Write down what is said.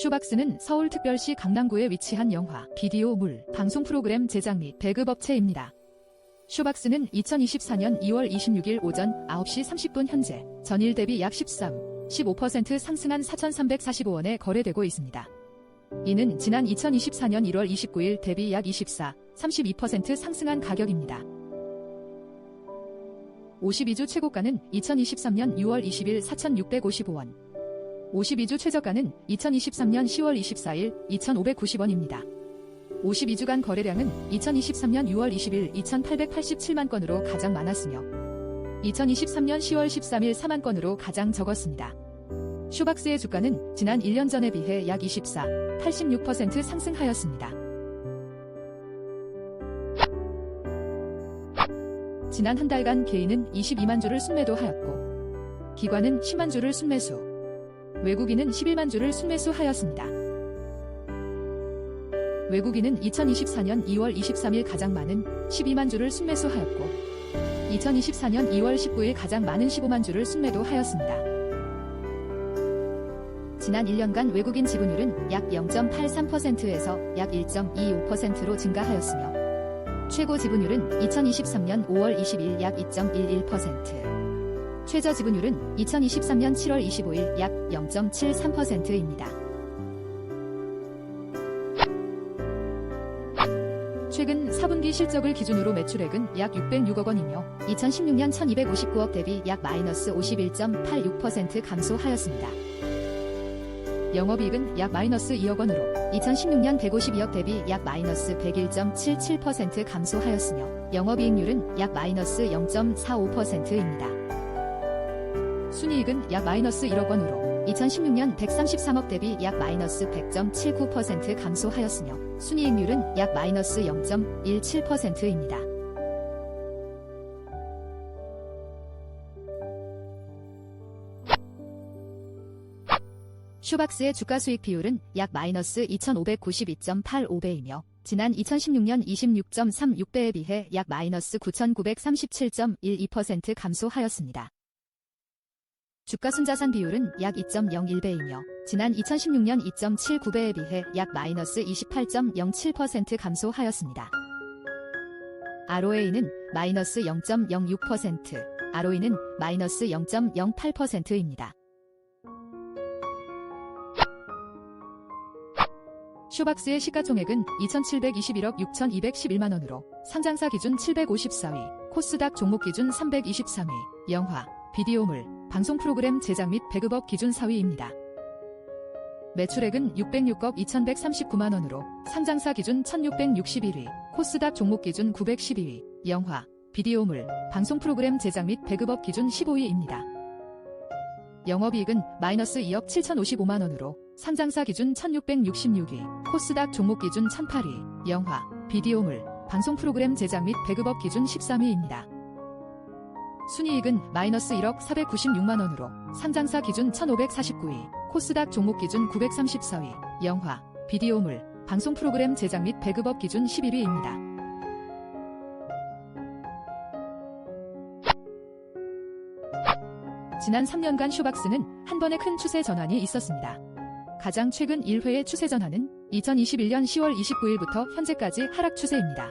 쇼박스는 서울특별시 강남구에 위치한 영화, 비디오 물, 방송 프로그램 제작 및 배급업체입니다. 쇼박스는 2024년 2월 26일 오전 9시 30분 현재 전일 대비 약 13, 15% 상승한 4,345원에 거래되고 있습니다. 이는 지난 2024년 1월 29일 대비 약 24, 32% 상승한 가격입니다. 52주 최고가는 2023년 6월 20일 4,655원, 52주 최저가는 2023년 10월 24일 2,590원입니다. 52주간 거래량은 2023년 6월 20일 2,887만 건으로 가장 많았으며 2023년 10월 13일 4만 건으로 가장 적었습니다. 쇼박스의 주가는 지난 1년 전에 비해 약 24, 86% 상승하였습니다. 지난 한 달간 개인은 22만 주를 순매도하였고 기관은 10만 주를 순매수, 외국인은 11만 주를 순매수하였습니다. 외국인은 2024년 2월 23일 가장 많은 12만 주를 순매수하였고 2024년 2월 19일 가장 많은 15만 주를 순매도하였습니다. 지난 1년간 외국인 지분율은 약 0.83%에서 약 1.25%로 증가하였으며 최고 지분율은 2023년 5월 20일 약 2.11%, 최저 지분율은 2023년 7월 25일 약 0.73%입니다. 최근 4분기 실적을 기준으로 매출액은 약 606억 원이며 2016년 1259억 대비 약 마이너스 51.86% 감소하였습니다. 영업이익은 약 마이너스 2억 원으로 2016년 152억 대비 약 마이너스 101.77% 감소하였으며 영업이익률은 약 마이너스 0.45%입니다. 순이익은 약 마이너스 1억 원으로 2016년 133억 대비 약 마이너스 100.79% 감소하였으며 순이익률은 약 마이너스 0.17%입니다. 쇼박스의 주가 수익 비율은 약 마이너스 2592.85배이며 지난 2016년 26.36배에 비해 약 마이너스 9937.12% 감소하였습니다. 주가 순자산 비율은 약 2.01배이며 지난 2016년 2.79배에 비해 약 마이너스 28.07% 감소하였습니다. ROA는 마이너스 0.06%, ROE는 마이너스 0.08%입니다. 쇼박스의 시가총액은 2,721억 6,211만 원으로 상장사 기준 754위, 코스닥 종목 기준 323위, 영화, 비디오물, 방송 프로그램 제작 및 배급업 기준 4위입니다. 매출액은 606억 2,139만 원으로 상장사 기준 1,661위, 코스닥 종목 기준 912위, 영화, 비디오물, 방송 프로그램 제작 및 배급업 기준 15위입니다. 영업이익은 마이너스 2억 7,055만 원으로 상장사 기준 1666위, 코스닥 종목 기준 1008위, 영화, 비디오물, 방송 프로그램 제작 및 배급업 기준 13위입니다. 순이익은 마이너스 1억 496만 원으로 상장사 기준 1549위, 코스닥 종목 기준 934위, 영화, 비디오물, 방송 프로그램 제작 및 배급업 기준 11위입니다. 지난 3년간 쇼박스는 한 번의 큰 추세 전환이 있었습니다. 가장 최근 1회의 추세 전환은 2021년 10월 29일부터 현재까지 하락 추세입니다.